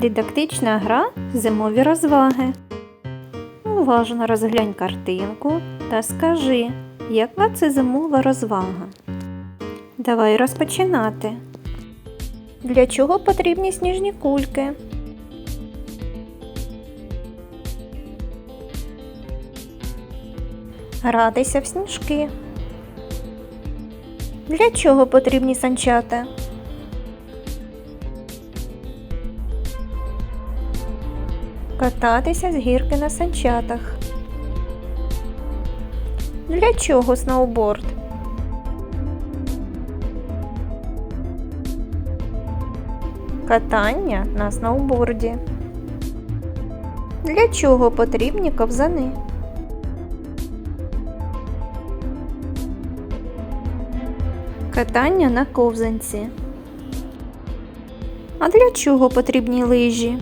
Дидактична гра зимові розваги. Уважно розглянь картинку та скажи, яка це зимова розвага. Давай розпочинати. Для чого потрібні сніжні кульки? Гратися в сніжки. Для чого потрібні санчата? Кататися з гірки на санчатах. Для чого сноуборд? Катання на сноуборді. Для чого потрібні ковзани? Катання на ковзанці. А для чого потрібні лижі?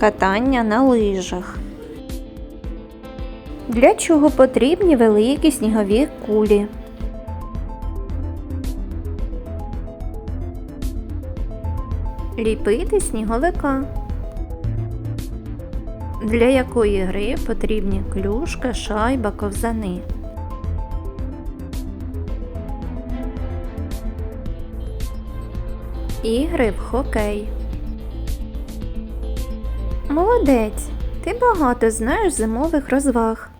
Катання на лижах. Для чого потрібні великі снігові кулі? Ліпити сніговика. Для якої гри потрібні клюшка, шайба, ковзани? Ігри в хокей. Молодець! Ти багато знаєш зимових розваг.